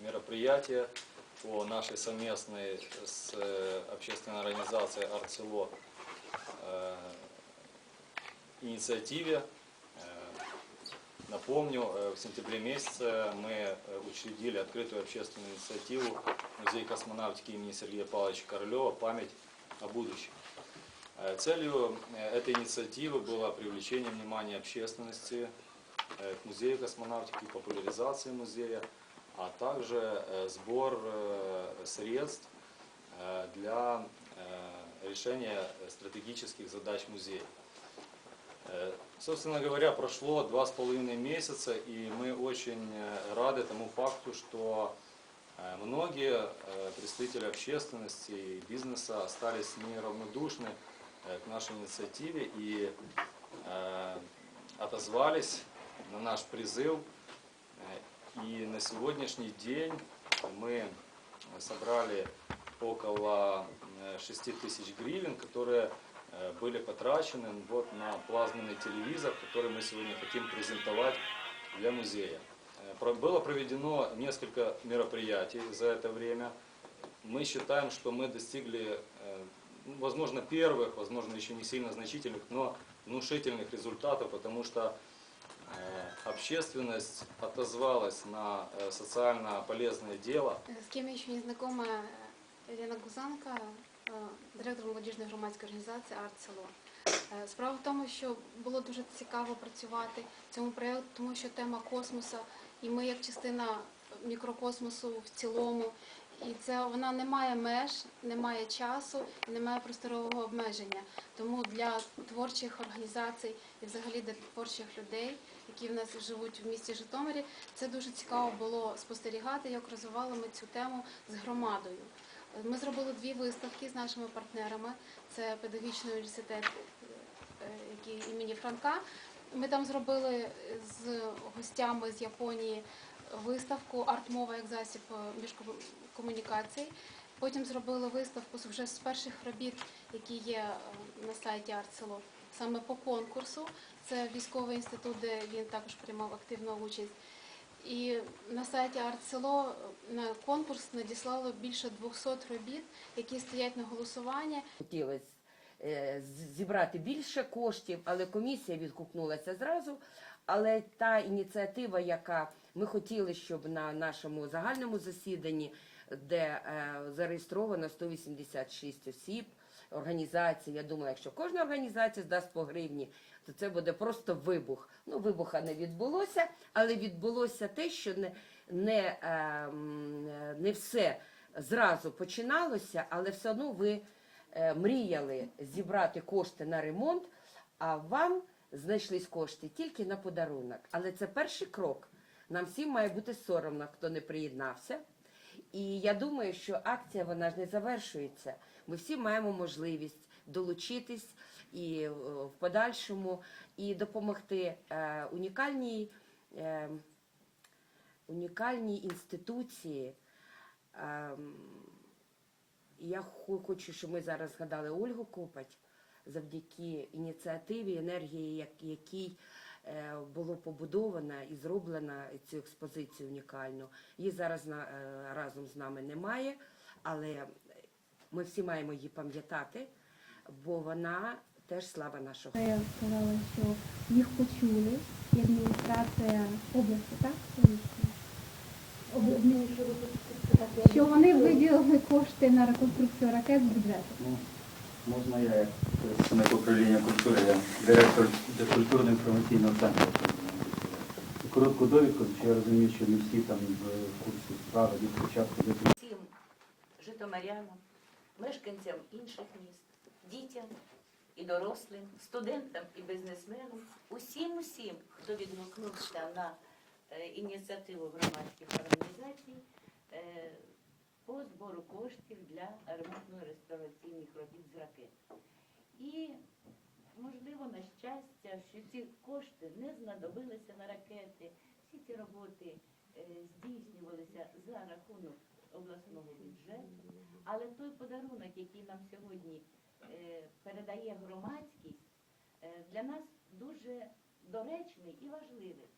мероприятие по нашей совместной с э, общественной организацией «Артсело» э, инициативе. Э, Напомню, в сентябре месяце мы учредили открытую общественную инициативу Музей космонавтики имени Сергея Павловича Королева «Память о будущем». Целью этой инициативы было привлечение внимания общественности к музею космонавтики, популяризация музея, а также э, сбор э, средств э, для решения стратегических задач музея. Собственно говоря, прошло два с половиной месяца, и мы очень рады тому факту, что многие представители общественности и бизнеса остались неравнодушны к нашей инициативе и отозвались на наш призыв. Э, И на сегодняшний день мы собрали около 6 тысяч гривен, которые э, были потрачены вот на плазменный телевизор, который мы сегодня хотим презентовать для музея. Э, Было проведено несколько мероприятий за это время. Мы считаем, что мы достигли, э, ну, возможно, первых, возможно, еще не сильно значительных, но внушительных результатов, потому что э, общественность отозвалась на э, социально полезное дело. С кем я еще не знакома, Елена Гузанка, е, директор молодіжної громадської організації «Арт-село». Справа в тому, що було дуже цікаво працювати в цьому проєкті, тому що тема космоса, і ми як частина мікрокосмосу в цілому. І це вона не має меж, не має часу, не має просторового обмеження. Тому для творчих організацій і взагалі для творчих людей, які в нас живуть в місті Житомирі, це дуже цікаво було спостерігати, як розвивали ми цю тему з громадою. Ми зробили дві виставки з нашими партнерами. Це педагогічний університет, е, який імені Франка. Ми там зробили з гостями з Японії виставку Артмова як засіб е, міжкомунікацій. Потім зробили виставку вже з перших робіт, які є е, на сайті Артсело, саме по конкурсу. Це військовий інститут, де він також приймав активну участь. І на сайті Артсело на конкурс надіслало більше 200 робіт, які стоять на голосування. Хотілося е, зібрати більше коштів, але комісія відгукнулася зразу. Але та ініціатива, яка ми хотіли, щоб на нашому загальному засіданні, де е, зареєстровано 186 осіб, організацій, я думаю, якщо кожна організація здасть по гривні, то це буде просто вибух. Ну, вибуха не відбулося, але відбулося те, що не, не, е, е, не все зразу починалося, але все одно ви е, мріяли зібрати кошти на ремонт, а вам знайшлись кошти тільки на подарунок. Але це перший крок. Нам всім має бути соромно, хто не приєднався. І я думаю, що акція вона ж не завершується. Ми всі маємо можливість долучитись і е, в подальшому і допомогти е, унікальній, е, унікальній інституції. Ем, Я хочу, щоб ми зараз згадали Ольгу Копать завдяки ініціативі, енергії, якій було побудовано і зроблено цю експозицію унікальну. Її зараз е, разом з нами немає, але ми всі маємо її пам'ятати, бо вона теж слава нашого. Я сказала, що їх почули, і адміністрація області, так? Обласні, що вони виділили кошти на реконструкцію ракет з бюджету. Можна я, як представник управління культури, я директор культурно-інформаційного центру. Коротку довідку, що я розумію, що не всі там в курсі справи від початку до кінця. всім житомирянам, мешканцям інших міст, дітям і дорослим, студентам і бізнесменам, усім усім, хто відгукнувся на е, ініціативу громадських організацій е, по збору коштів для ремонтно-реставраційних робіт з ракет. І можливо, на щастя, що ці кошти не знадобилися на ракети. Всі ці роботи е, здійснювалися за рахунок обласного бюджету. Але той подарунок, який нам сьогодні е, передає громадськість, е, для нас дуже доречний і важливий.